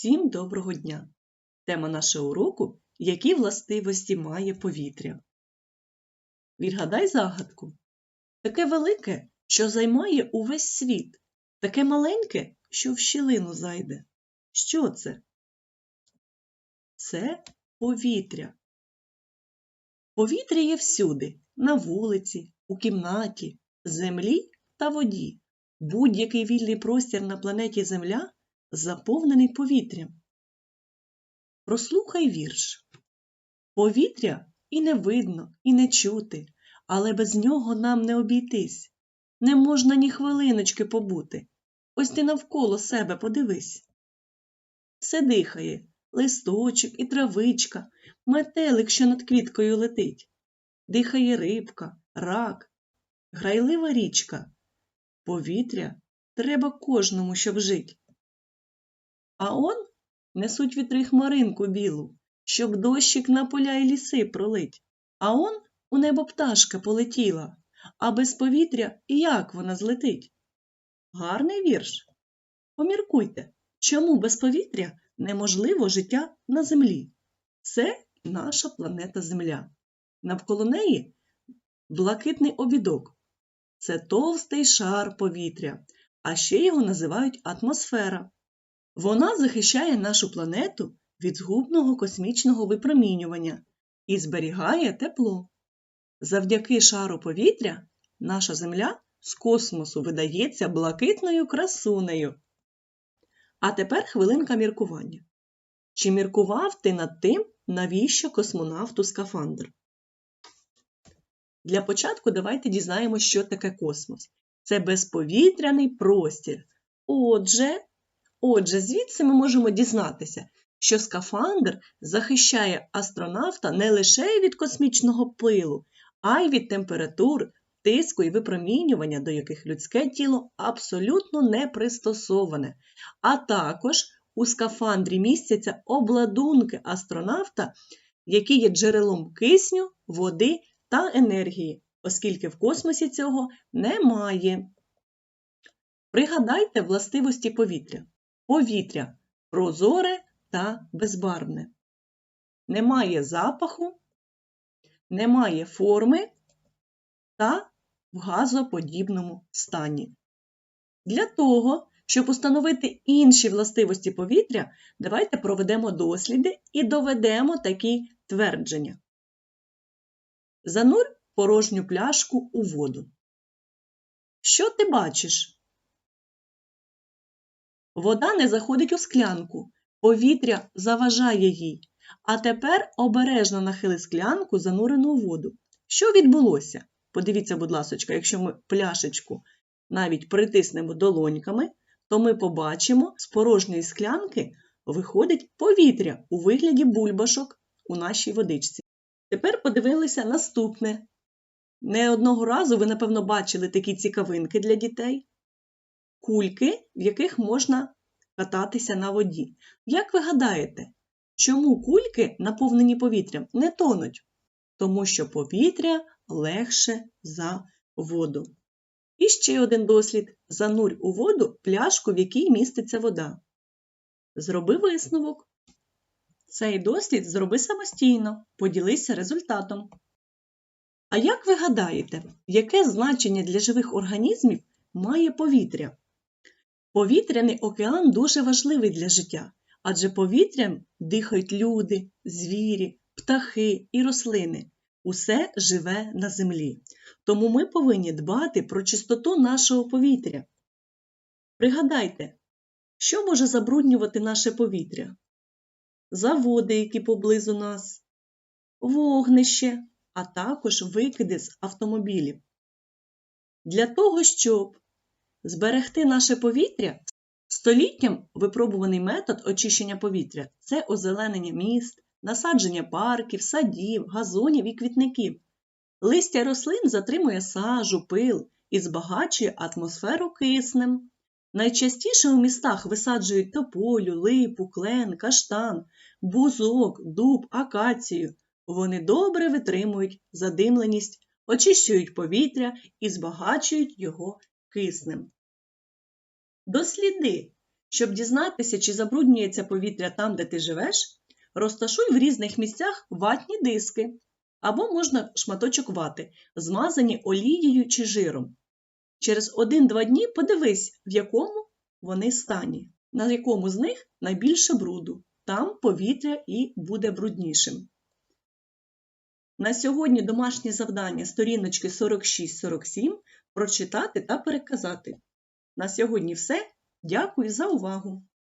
Всім доброго дня! Тема нашого уроку Які властивості має повітря? Відгадай загадку. Таке велике, що займає увесь світ, таке маленьке, що в щілину зайде. Що це? Це повітря. Повітря є всюди, на вулиці, у кімнаті, землі та воді. Будь-який вільний простір на планеті Земля заповнений повітрям. Прослухай вірш. Повітря і не видно, і не чути, але без нього нам не обійтись. Не можна ні хвилиночки побути. Ось ти навколо себе подивись. Все дихає, листочок і травичка, метелик, що над квіткою летить. Дихає рибка, рак, грайлива річка. Повітря треба кожному, щоб жить. А он несуть вітри хмаринку білу, щоб дощик на поля й ліси пролить. А он у небо пташка полетіла, а без повітря як вона злетить? Гарний вірш. Поміркуйте, чому без повітря неможливо життя на землі? Це наша планета Земля. Навколо неї блакитний обідок. Це товстий шар повітря, а ще його називають атмосфера. Вона захищає нашу планету від згубного космічного випромінювання і зберігає тепло. Завдяки шару повітря наша Земля з космосу видається блакитною красунею. А тепер хвилинка міркування. Чи міркував ти над тим, навіщо космонавту скафандр? Для початку давайте дізнаємося, що таке космос. Це безповітряний простір. Отже, Отже, звідси ми можемо дізнатися, що скафандр захищає астронавта не лише від космічного пилу, а й від температур, тиску і випромінювання, до яких людське тіло абсолютно не пристосоване. А також у скафандрі містяться обладунки астронавта, які є джерелом кисню, води та енергії, оскільки в космосі цього немає. Пригадайте властивості повітря. Повітря прозоре та безбарвне. Немає запаху, немає форми та в газоподібному стані. Для того, щоб установити інші властивості повітря, давайте проведемо досліди і доведемо такі твердження. Занурь порожню пляшку у воду. Що ти бачиш? Вода не заходить у склянку, повітря заважає їй. А тепер обережно нахили склянку, занурену у воду. Що відбулося? Подивіться, будь ласка, якщо ми пляшечку навіть притиснемо долоньками, то ми побачимо, з порожньої склянки виходить повітря у вигляді бульбашок у нашій водичці. Тепер подивилися наступне. Не одного разу ви, напевно, бачили такі цікавинки для дітей кульки, в яких можна кататися на воді. Як ви гадаєте, чому кульки, наповнені повітрям, не тонуть? Тому що повітря легше за воду. І ще один дослід: занурь у воду пляшку, в якій міститься вода. Зроби висновок. Цей дослід зроби самостійно, поділися результатом. А як ви гадаєте, яке значення для живих організмів має повітря? Повітряний океан дуже важливий для життя, адже повітрям дихають люди, звірі, птахи і рослини. Усе живе на землі. Тому ми повинні дбати про чистоту нашого повітря. Пригадайте, що може забруднювати наше повітря? Заводи, які поблизу нас, вогнище, а також викиди з автомобілів. Для того, щоб Зберегти наше повітря століттям випробуваний метод очищення повітря це озеленення міст, насадження парків, садів, газонів і квітників. Листя рослин затримує сажу, пил і збагачує атмосферу киснем. Найчастіше у містах висаджують тополю, липу, клен, каштан, бузок, дуб, акацію. Вони добре витримують задимленість, очищують повітря і збагачують його киснем. Досліди, Щоб дізнатися, чи забруднюється повітря там, де ти живеш, розташуй в різних місцях ватні диски або можна шматочок вати, змазані олією чи жиром. Через 1-2 дні подивись, в якому вони стані, на якому з них найбільше бруду. Там повітря і буде бруднішим. На сьогодні домашнє завдання сторіночки 46-47 прочитати та переказати. На сьогодні все. Дякую за увагу!